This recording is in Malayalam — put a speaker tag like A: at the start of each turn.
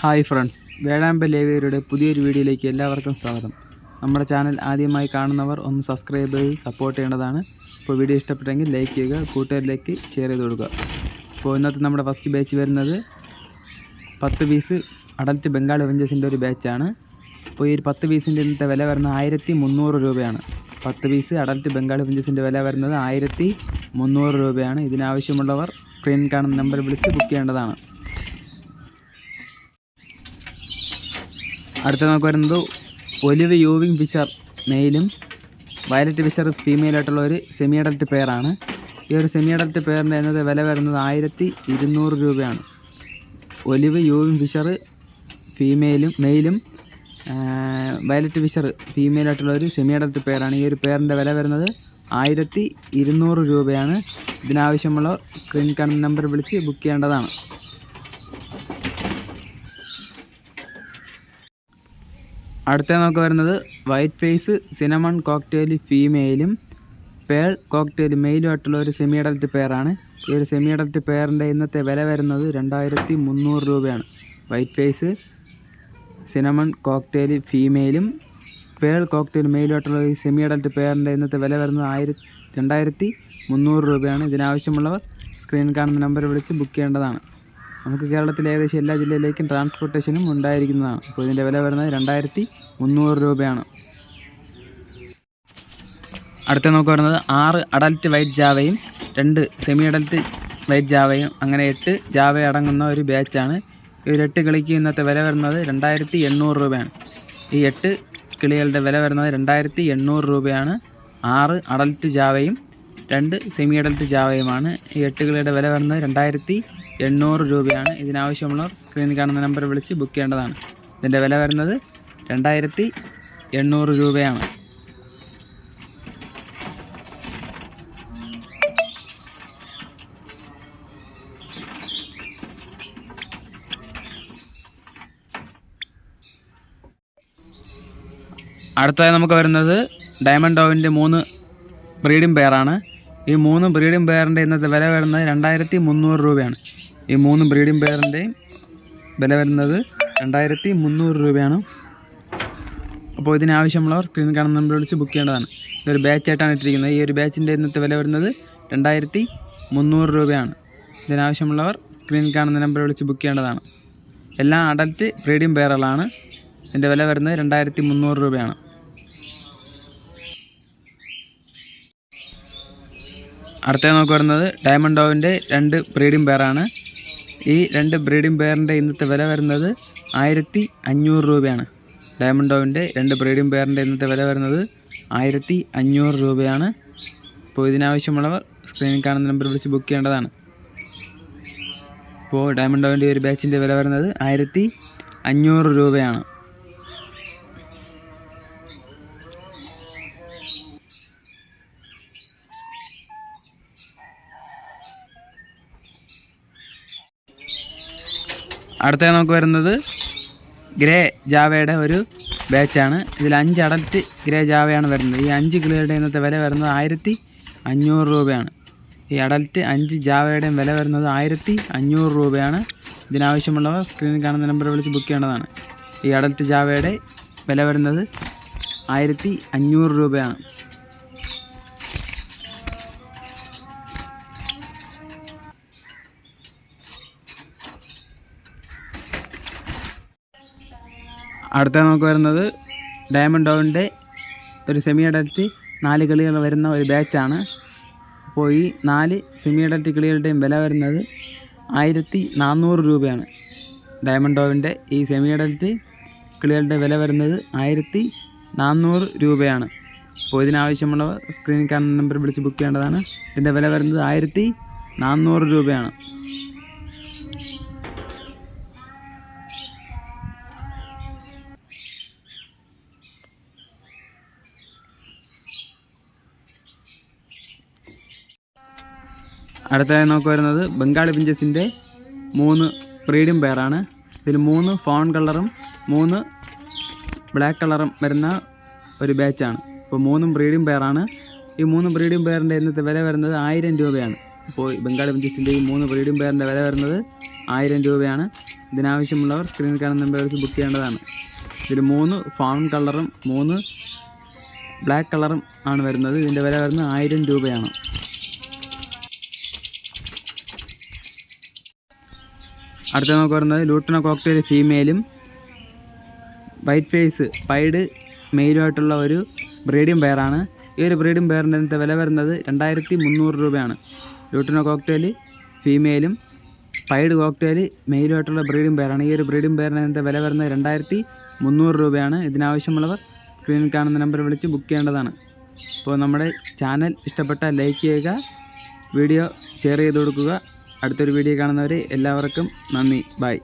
A: ഹായ് ഫ്രണ്ട്സ് വേഴാമ്പ ലേവിയരുടെ പുതിയൊരു വീഡിയോയിലേക്ക് എല്ലാവർക്കും സ്വാഗതം. നമ്മുടെ ചാനൽ ആദ്യമായി കാണുന്നവർ ഒന്ന് സബ്സ്ക്രൈബ് ചെയ്ത് സപ്പോർട്ട് ചെയ്യേണ്ടതാണ്. ഇപ്പോൾ വീഡിയോ ഇഷ്ടപ്പെട്ടെങ്കിൽ ലൈക്ക് ചെയ്യുക കൂട്ടുകാരിലേക്ക് ഷെയർ ചെയ്ത് കൊടുക്കുക. ഇപ്പോൾ ഇന്നത്തെ നമ്മുടെ ഫസ്റ്റ് ബാച്ച് വരുന്നത് പത്ത് പീസ് അഡൽറ്റ് ബംഗാൾ അവഞ്ചേഴ്സിന്റെ ഒരു ബാച്ചാണ് അപ്പോൾ ഈ പത്ത് പീസിന്റെ ഇന്നത്തെ വില വരുന്നത് ആയിരത്തി മുന്നൂറ് രൂപയാണ്. പത്ത് പീസ് അഡൽറ്റ് ബംഗാൾ അവഞ്ചേഴ്സിന്റെ വില വരുന്നത് ആയിരത്തി മുന്നൂറ് രൂപയാണ്. ഇതിനാവശ്യമുള്ളവർ സ്ക്രീനിൽ കാണുന്ന നമ്പർ വിളിച്ച് ബുക്ക് ചെയ്യേണ്ടതാണ്. അടുത്ത നമുക്ക് വരുന്നത് ഒലിവ് യൂവിങ് ഫിഷർ മെയിലും വയലറ്റ് ഫിഷർ ഫീമെയിലായിട്ടുള്ള ഒരു സെമി അഡൽറ്റ് പെയറാണ് ഈ ഒരു സെമി അഡൽറ്റ് പെയറിന്റെ എന്നത് വില വരുന്നത് ആയിരത്തി ഇരുന്നൂറ് രൂപയാണ്. ഒലിവ് യൂവിങ് ഫിഷർ ഫീമെയിലും മെയിലും വയലറ്റ് ഫിഷർ ഫീമെയിലായിട്ടുള്ള ഒരു സെമി അഡൽറ്റ് പെയറാണ് ഈ ഒരു പെയറിന്റെ വില വരുന്നത് ആയിരത്തി ഇരുന്നൂറ് രൂപയാണ്. ഇതിനാവശ്യമുള്ള സ്ക്രീൻ കാർഡ് നമ്പർ വിളിച്ച് ബുക്ക് ചെയ്യേണ്ടതാണ്. അടുത്ത നമുക്ക് വരുന്നത് വൈറ്റ് ഫേസ് സിനമൺ കോക്ടെയിൽ ഫീമെയിലും പേൾ കോക്ടെയിൽ മെയിലും ആയിട്ടുള്ള ഒരു സെമി അഡൽറ്റ് പെയറാണ് ഈ ഒരു സെമി അഡൽറ്റ് പെയറിന്റെ ഇന്നത്തെ വില വരുന്നത് രണ്ടായിരത്തി മുന്നൂറ് രൂപയാണ്. വൈറ്റ് ഫേസ് സിനമൺ കോക്ടെയിൽ ഫീമെയിലും പേൾ കോക്ടെയിൽ മെയിലും ആയിട്ടുള്ള ഈ സെമി അഡൽറ്റ് പെയറിന്റെ ഇന്നത്തെ വില വരുന്നത് ആയിരത്തി രണ്ടായിരത്തി മുന്നൂറ് രൂപയാണ്. ഇതിനാവശ്യമുള്ളവർ സ്ക്രീനിൽ കാണുന്ന നമ്പർ വിളിച്ച് ബുക്ക് ചെയ്യേണ്ടതാണ്. നമുക്ക് കേരളത്തിലെ ഏകദേശം എല്ലാ ജില്ലയിലേക്കും ട്രാൻസ്പോർട്ടേഷനും ഉണ്ടായിരിക്കുന്നതാണ്. അപ്പോൾ ഇതിന്റെ വില വരുന്നത് രണ്ടായിരത്തി മുന്നൂറ് രൂപയാണ്. അടുത്ത നമുക്ക് വരുന്നത് ആറ് അഡൽറ്റ് വൈറ്റ് ജാവയും രണ്ട് സെമി അഡൽറ്റ് വൈറ്റ് ജാവയും അങ്ങനെ എട്ട് ജാവ അടങ്ങുന്ന ഒരു ബാച്ചാണ് ഈ ഒരു എട്ട് കിളിക്ക് ഇന്നത്തെ വില വരുന്നത് രണ്ടായിരത്തി എണ്ണൂറ് രൂപയാണ്. ഈ എട്ട് കിളികളുടെ വില വരുന്നത് രണ്ടായിരത്തി എണ്ണൂറ് രൂപയാണ്. ആറ് അഡൽറ്റ് ജാവയും രണ്ട് സെമി അഡൽറ്റ് ജാവയുമാണ് ഈ എട്ട് കിളിയുടെ വില വരുന്നത് രണ്ടായിരത്തി എണ്ണൂറ് രൂപയാണ് ഇതിനാവശ്യമുള്ളവർ സ്ക്രീനിൽ കാണുന്ന നമ്പർ വിളിച്ച് ബുക്ക് ചെയ്യേണ്ടതാണ്. ഇതിന്റെ വില വരുന്നത് രണ്ടായിരത്തി എണ്ണൂറ് രൂപയാണ്. അടുത്തതായി നമുക്ക് വരുന്നത് ഡയമണ്ട് ഡോവിന്റെ മൂന്ന് ബ്രീഡിംഗ് പെയറാണ് ഈ മൂന്ന് ബ്രീഡിംഗ് പെയറിന്റെ ഇന്നത്തെ വില വരുന്നത് രണ്ടായിരത്തി മുന്നൂറ് രൂപയാണ്. ഈ മൂന്ന് ബ്രീഡിംഗ് പെയറിന്റെയും വില വരുന്നത് രണ്ടായിരത്തി മുന്നൂറ് രൂപയാണ്. അപ്പോൾ ഇതിനാവശ്യമുള്ളവർ സ്ക്രീൻ കാണുന്ന നമ്പർ വിളിച്ച് ബുക്ക് ചെയ്യേണ്ടതാണ്. ഇതൊരു ബാച്ചായിട്ടാണ് ഇട്ടിരിക്കുന്നത്. ഈ ഒരു ബാച്ചിന്റെ ഇന്നത്തെ വില വരുന്നത് രണ്ടായിരത്തി മുന്നൂറ് രൂപയാണ്. ഇതിനാവശ്യമുള്ളവർ സ്ക്രീൻ കാണുന്ന നമ്പർ വിളിച്ച് ബുക്ക് ചെയ്യേണ്ടതാണ്. എല്ലാ അഡൽറ്റ് ബ്രീഡിംഗ് പെയറുകളാണ് ഇതിന്റെ വില വരുന്നത് രണ്ടായിരത്തി മുന്നൂറ് രൂപയാണ്. അടുത്തത് നമുക്ക് വരുന്നത് ഡയമണ്ട് ഡോവിന്റെ രണ്ട് ബ്രീഡിംഗ് പെയറാണ് ഈ രണ്ട് ബ്രീഡിംഗ് പെയറിന്റെ ഇന്നത്തെ വില വരുന്നത് ആയിരത്തി അഞ്ഞൂറ് രൂപയാണ്. ഡയമണ്ട് ഡോവിന്റെ രണ്ട് ബ്രീഡിംഗ് പെയറിന്റെ ഇന്നത്തെ വില വരുന്നത് ആയിരത്തി അഞ്ഞൂറ് രൂപയാണ്. അപ്പോൾ ഇതിനാവശ്യമുള്ളവർ സ്ക്രീനിൽ കാണുന്ന നമ്പർ വിളിച്ച് ബുക്ക് ചെയ്യേണ്ടതാണ്. ഇപ്പോൾ ഡയമണ്ട് ഡോവിന്റെ ഒരു ബാച്ചിന്റെ വില വരുന്നത് ആയിരത്തി അഞ്ഞൂറ് രൂപയാണ്. അടുത്തത് നമുക്ക് വരുന്നത് ഗ്രേ ജാവയുടെ ഒരു ബാച്ചാണ്. ഇതിൽ അഞ്ച് അടൽറ്റ് ഗ്രേ ജാവയാണ് വരുന്നത്. ഈ അഞ്ച് കിലോയുടെ ഇന്നത്തെ വില വരുന്നത് ആയിരത്തി അഞ്ഞൂറ് രൂപയാണ്. ഈ അഡൽറ്റ് അഞ്ച് ജാവയുടെയും വില വരുന്നത് ആയിരത്തി അഞ്ഞൂറ് രൂപയാണ്. ഇതിനാവശ്യമുള്ളവർ സ്ക്രീനിൽ കാണുന്ന നമ്പർ വിളിച്ച് ബുക്ക് ചെയ്യേണ്ടതാണ്. ഈ അഡൽറ്റ് ജാവയുടെ വില വരുന്നത് ആയിരത്തി അഞ്ഞൂറ് രൂപയാണ്. അടുത്ത നമുക്ക് വരുന്നത് ഡയമണ്ട് ഡോവിന്റെ ഒരു സെമി അഡൽറ്റ് നാല് കിളികൾ വരുന്ന ഒരു ബാച്ചാണ് അപ്പോൾ ഈ നാല് സെമി അഡൽറ്റ് കിളികളുടെയും വില വരുന്നത് ആയിരത്തി നാനൂറ് രൂപയാണ്. ഡയമണ്ട് ഡോവിന്റെ ഈ സെമി അഡൽറ്റ് കിളികളുടെ വില വരുന്നത് ആയിരത്തി നാനൂറ് രൂപയാണ്. അപ്പോൾ ഇതിനാവശ്യമുള്ളവർ സ്ക്രീനിൽ കാണുന്ന നമ്പർ വിളിച്ച് ബുക്ക് ചെയ്യേണ്ടതാണ്. ഇതിന്റെ വില വരുന്നത് ആയിരത്തി നാനൂറ് രൂപയാണ്. അടുത്തതായി നമുക്ക് വരുന്നത് ബംഗാളി പിഞ്ചസിന്റെ മൂന്ന് പ്രീഡിയം പെയറാണ്. ഇതിൽ മൂന്ന് ഫോൺ കളറും മൂന്ന് ബ്ലാക്ക് കളറും വരുന്ന ഒരു ബാച്ചാണ്. അപ്പോൾ മൂന്നും പ്രീഡിയം പെയറാണ്. ഈ മൂന്ന് പ്രീഡിയം പെയറിന്റെ ഇന്നത്തെ വില വരുന്നത് ആയിരം രൂപയാണ്. അപ്പോൾ ബംഗാളി പിഞ്ചസിന്റെ ഈ മൂന്ന് പ്രീഡിയം പെയറിന്റെ വില വരുന്നത് ആയിരം രൂപയാണ്. ഇതിനാവശ്യമുള്ളവർ സ്ക്രീനിൽ കാണുന്ന വിളിച്ച് ബുക്ക് ചെയ്യേണ്ടതാണ്. ഇതിൽ മൂന്ന് ഫൗൺ കളറും മൂന്ന് ബ്ലാക്ക് കളറും ആണ് വരുന്നത്. ഇതിന്റെ വില വരുന്നത് ആയിരം രൂപയാണ്. അടുത്ത നമുക്ക് വരുന്നത് ലൂട്ടണ കോക്ടെയിൽ ഫീമെയിലും വൈറ്റ് ഫേസ് പൈഡ് മെയിലുമായിട്ടുള്ള ഒരു ബ്രീഡിംഗ് പെയറാണ് ഈ ഒരു ബ്രീഡിംഗ് ഇന്നത്തെ വില വരുന്നത് രണ്ടായിരത്തി മുന്നൂറ് രൂപയാണ്. ലൂട്ടിനോ കോക്ടെയിൽ ഫീമെയിലും പൈഡ് കോക്ടെയിൽ മെയിലുമായിട്ടുള്ള ബ്രീഡിംഗ് പെയറാണ് ഈ ഒരു ബ്രീഡിംഗ് ഇന്നത്തെ വില വരുന്നത് രണ്ടായിരത്തി മുന്നൂറ് രൂപയാണ്. ഇതിനാവശ്യമുള്ളവർ സ്ക്രീനിൽ കാണുന്ന നമ്പർ വിളിച്ച് ബുക്ക് ചെയ്യേണ്ടതാണ്. അപ്പോൾ നമ്മുടെ ചാനൽ ഇഷ്ടപ്പെട്ട ലൈക്ക് ചെയ്യുക വീഡിയോ ഷെയർ ചെയ്ത് കൊടുക്കുക. അടുത്തൊരു വീഡിയോ കാണുന്നവർ എല്ലാവർക്കും നന്ദി. ബൈ.